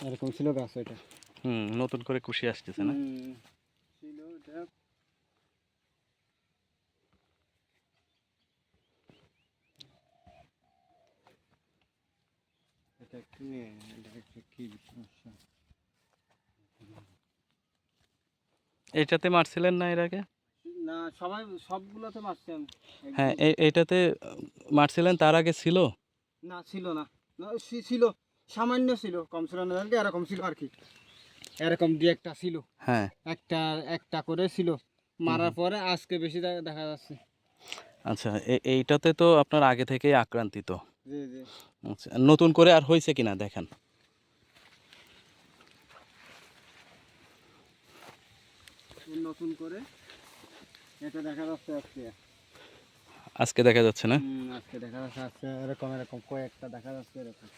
এরকম ছিল গাছ এটা। হুম নতুন করে কুশি আসতেছে না? ছিল এটা। এটা একটু এটা কি সমস্যা? এটাতে মারছিলেন না এর আগে? না সবাই সবগুলোতে মারছেন হ্যাঁ এ- এইটাতে মারছিলেন তার আগে ছিল? না ছিল না। ছিল। সামান্য ছিল কম ছিল না জানি এরকম ছিল আর কি। এরকম দিয়ে একটা ছিল। হ্যাঁ। একটা একটা করে ছিল। মারার পরে আজকে বেশি দেখা- যাচ্ছে। আচ্ছা এইটাতে তো আপনার আগে থেকেই আক্রান্তিত জি জি। আচ্ছা নতুন করে আর হয়েছে কিনা দেখেন। নতুন করে এটা দেখা যাচ্ছে আজকে। আজকে দেখা যাচ্ছে না? আজকে দেখা যাচ্ছে আজকে এরকম এরকম কয়েকটা দেখা যাচ্ছে এরকম।